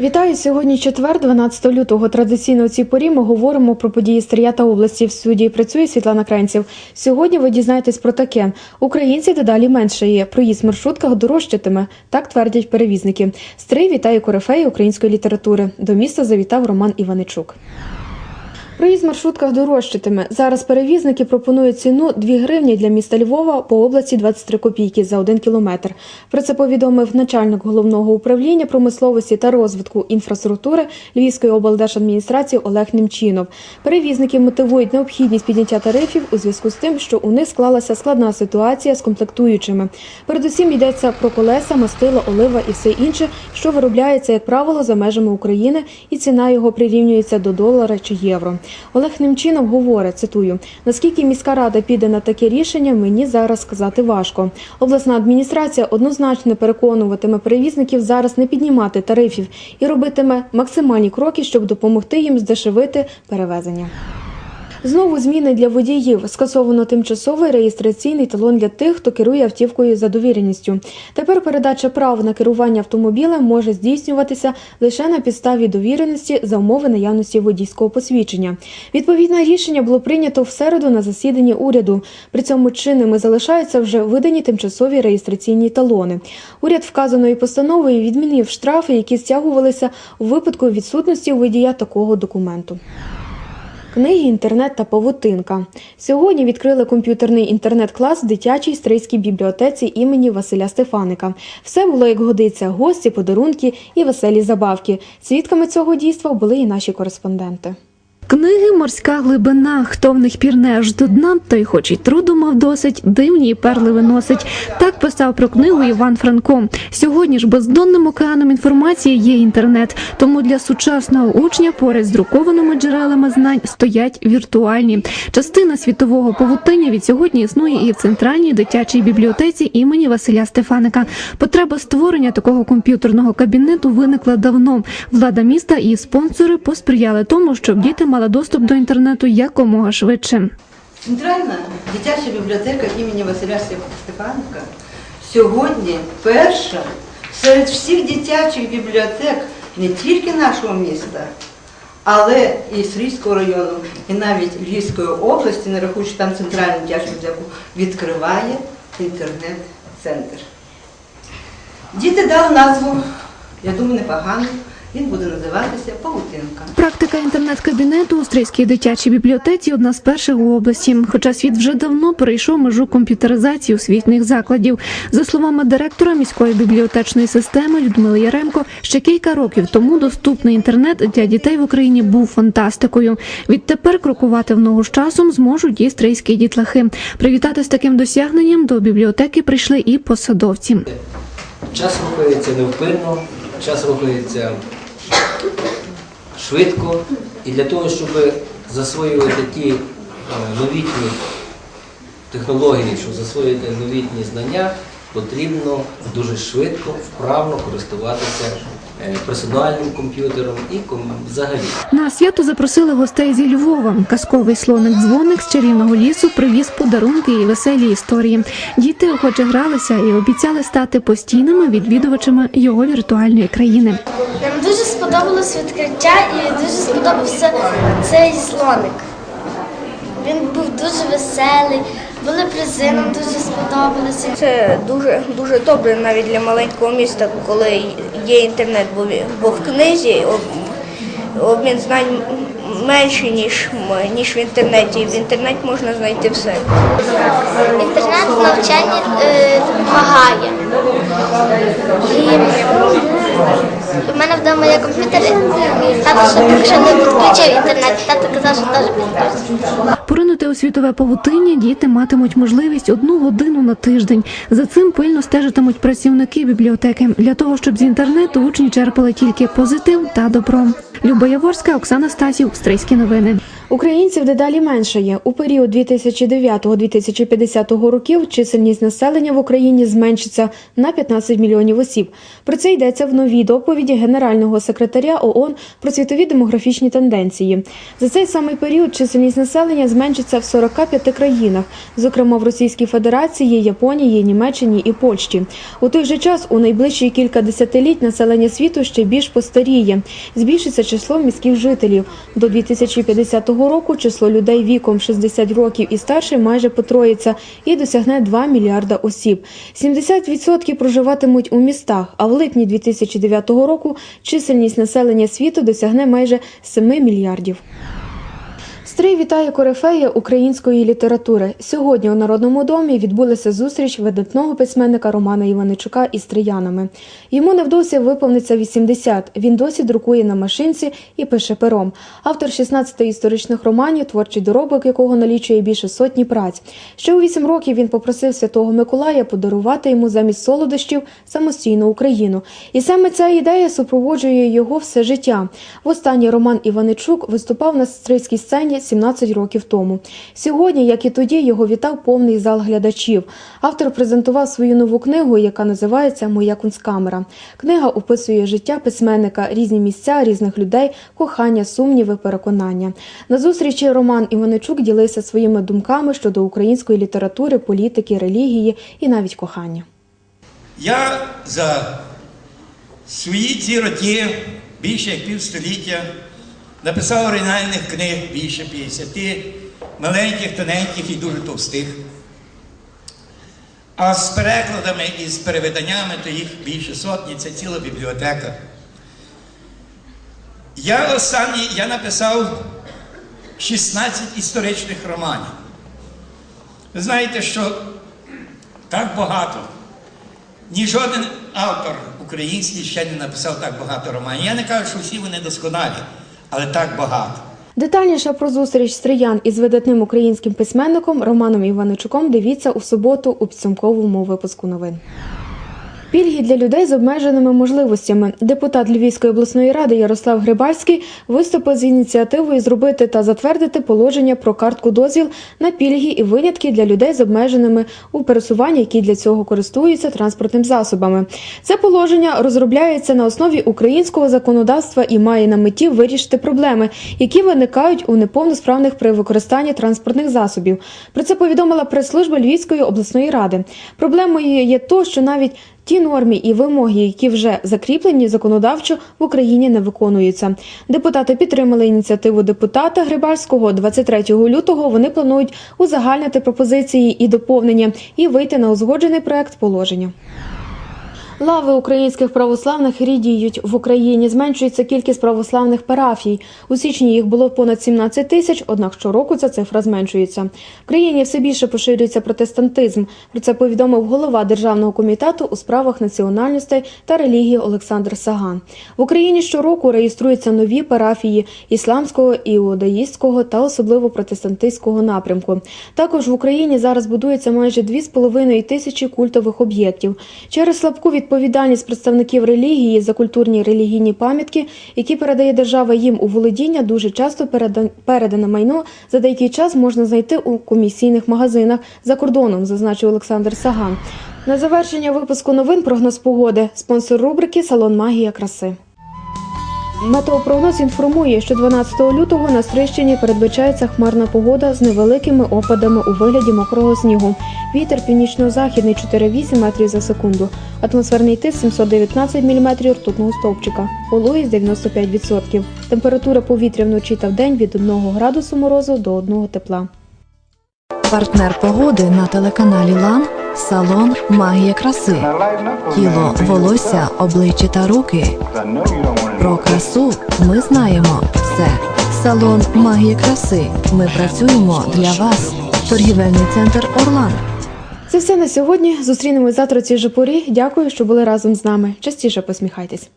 Вітаю сьогодні. Четвер, 12 лютого. Традиційно у цій порі ми говоримо про події Стрія та області. В студії працює Світлана Кренців. Сьогодні ви дізнаєтесь про таке: українців дедалі менше є. Проїзд в маршрутках дорожчатиме. Так твердять перевізники. Стрий вітає корифеї української літератури. До міста завітав Роман Іваничук. Проїзд маршрутках дорожчатиме. Зараз перевізники пропонують ціну 2 гривні для міста Львова по області 23 копійки за 1 кілометр. Про це повідомив начальник головного управління промисловості та розвитку інфраструктури Львівської облдержадміністрації Олег Немчинов. Перевізники мотивують необхідність підняття тарифів у зв'язку з тим, що у них склалася складна ситуація з комплектуючими. Передусім йдеться про колеса, мастила, олива і все інше, що виробляється, як правило, за межами України, і ціна його прирівнюється до долара чи євро. Олег Немчинов говорить, цитую, наскільки міська рада піде на таке рішення, мені зараз сказати важко. Обласна адміністрація однозначно переконуватиме перевізників зараз не піднімати тарифів і робитиме максимальні кроки, щоб допомогти їм здешевити перевезення. Знову зміни для водіїв. Скасовано тимчасовий реєстраційний талон для тих, хто керує автівкою за довіреністю. Тепер передача прав на керування автомобілем може здійснюватися лише на підставі довіреності за умови наявності водійського посвідчення. Відповідне рішення було прийнято в середу на засіданні уряду. При цьому чинними залишаються вже видані тимчасові реєстраційні талони. Уряд вказаною постановою відмінив штрафи, які стягувалися у випадку відсутності водія такого документу. Книги, інтернет та павутинка. Сьогодні відкрили комп'ютерний інтернет-клас в дитячій стрийській бібліотеці імені Василя Стефаника. Все було як годиться: гості, подарунки і веселі забавки. Свідками цього дійства були і наші кореспонденти. Книги морська глибина, хто в них пірне аж до дна, той хоч і труду мав досить, дивні перли виносить. Так писав про книгу Іван Франко. Сьогодні ж бездонним океаном інформації є інтернет. Тому для сучасного учня поряд з друкованими джерелами знань стоять віртуальні. Частина світового павутиння від сьогодні існує і в центральній дитячій бібліотеці імені Василя Стефаника. Потреба створення такого комп'ютерного кабінету виникла давно. Влада міста і спонсори посприяли тому, щоб діти мали доступ до інтернету якомога швидше. Центральна дитяча бібліотека імені Василя Стефаника сьогодні перша серед всіх дитячих бібліотек не тільки нашого міста, але і Срійського району, і навіть Львівської області, не рахуючи там центральну дитячу бібліотеку, відкриває інтернет-центр. Діти дали назву, я думаю, непогану. Він буде називатися Павутинка. Практика інтернет-кабінету у Стрийській дитячій бібліотеці одна з перших у області. Хоча світ вже давно перейшов межу комп'ютеризації освітніх закладів. За словами директора міської бібліотечної системи Людмили Яремко, ще кілька років тому доступний інтернет для дітей в Україні був фантастикою. Відтепер крокувати в ногу з часом зможуть і стрийські дітлахи. Привітати з таким досягненням до бібліотеки прийшли і посадовці. Час рухається невпинно, час рухається швидко. І для того, щоб засвоювати ті е, новітні технології, щоб засвоювати новітні знання, потрібно дуже швидко, вправно користуватися е, персональним комп'ютером і ком- взагалі. На свято запросили гостей зі Львова. Казковий слоник дзвоник з чарівного лісу привіз подарунки і веселі історії. Діти охоче гралися і обіцяли стати постійними відвідувачами його віртуальної країни. Нам дуже сподобалось відкриття і дуже сподобався цей слоник. Він був дуже веселий, були призи, нам дуже сподобалися. Це дуже дуже добре навіть для маленького міста, коли є інтернет, бо, бо в книзі обмін знань менший, ніж, ніж в інтернеті. В інтернеті можна знайти все. Інтернет в навчанні е, допомагає. І в мене вдома є комп'ютер, і тато ще не підключив інтернет. Тато казав, що теж підключить. Поринути у світове павутиння діти матимуть можливість одну годину на тиждень. За цим пильно стежитимуть працівники бібліотеки для того, щоб з інтернету учні черпали тільки позитив та добро. Люба Яворська, Оксана Стасів, Стрийські новини. Українців дедалі менше. У період 2009-2050 років чисельність населення в Україні зменшиться на 15 мільйонів осіб. Про це йдеться в новій доповіді генерального секретаря ООН про світові демографічні тенденції. За цей самий період чисельність населення зменшиться в 45 країнах, зокрема в Російській Федерації, Японії, Німеччині і Польщі. У той же час у найближчі кілька десятиліть населення світу ще більш постаріє. Збільшиться число міських жителів. До 2050 року число людей віком 60 років і старше майже потроїться і досягне 2 мільярда осіб. 70% проживатимуть у містах, а в липні 2009 року чисельність населення світу досягне майже 7 мільярдів. Стрий вітає корифея української літератури. Сьогодні у Народному домі відбулася зустріч видатного письменника Романа Іваничука із триянами. Йому невдовзі виповниться 80. Він досі друкує на машинці і пише пером. Автор 16 історичних романів, творчий доробок якого налічує більше сотні праць. Ще у 8 років він попросив святого Миколая подарувати йому замість солодощів самостійну Україну. І саме ця ідея супроводжує його все життя. Востаннє Роман Іваничук виступав на стрийській сцені 17 років тому. Сьогодні, як і тоді, його вітав повний зал глядачів. Автор презентував свою нову книгу, яка називається Моя кунсткамера. Книга описує життя письменника, різні місця, різних людей, кохання, сумніви, переконання. На зустрічі Роман Іваничук ділився своїми думками щодо української літератури, політики, релігії і навіть кохання. Я за свої ці роки, більше як півстоліття, написав оригінальних книг більше 50, маленьких, тоненьких і дуже товстих. А з перекладами і з перевиданнями, то їх більше сотні, це ціла бібліотека. Я останній, я написав 16 історичних романів. Ви знаєте, що так багато. Ні жоден автор український ще не написав так багато романів. Я не кажу, що всі вони досконалі, але так багато. Детальніше про зустріч стриян із видатним українським письменником Романом Іваничуком дивіться у суботу у підсумковому випуску новин. Пільги для людей з обмеженими можливостями. Депутат Львівської обласної ради Ярослав Грибальський виступив з ініціативою зробити та затвердити положення про картку дозвіл на пільги і винятки для людей з обмеженими у пересуванні, які для цього користуються транспортним засобами. Це положення розробляється на основі українського законодавства і має на меті вирішити проблеми, які виникають у неповносправних при використанні транспортних засобів. Про це повідомила прес-служба Львівської обласної ради. Проблемою є то, що навіть Ті норми і вимоги, які вже закріплені законодавчо в Україні, не виконуються. Депутати підтримали ініціативу депутата Грибальського. 23 лютого вони планують узагальнити пропозиції і доповнення і вийти на узгоджений проект положення. Лави українських православних рідіють в Україні. Зменшується кількість православних парафій. У січні їх було понад 17 тисяч, однак щороку ця цифра зменшується. В країні все більше поширюється протестантизм. Про це повідомив голова державного комітету у справах національностей та релігії Олександр Саган. В Україні щороку реєструються нові парафії ісламського, іудаїстського та особливо протестантистського напрямку. Також в Україні зараз будується майже 2,5 тисячі культових об'єктів. Через слабку відповідальність представників релігії за культурні і релігійні пам'ятки, які передає держава їм у володіння, дуже часто передане майно за деякий час можна знайти у комісійних магазинах за кордоном, зазначив Олександр Саган. На завершення випуску новин прогноз погоди. Спонсор рубрики Салон Магія краси. Метеопрогноз інформує, що 12 лютого на Стрищині передбачається хмарна погода з невеликими опадами у вигляді мокрого снігу. Вітер північно-західний 4,8 метрів за секунду. Атмосферний тиск 719 мм ртутного стовпчика. Вологість 95%. Температура повітря вночі та вдень від 1 градусу морозу до 1 тепла. Партнер погоди на телеканалі Лан салон Магія краси. Тіло, волосся, обличчя та руки. Про красу ми знаємо все. Салон Магія краси. Ми працюємо для вас. Торгівельний центр Орлан. Це все на сьогодні. Зустрінемось завтра Ці же порі. Дякую, що були разом з нами. Частіше посміхайтесь.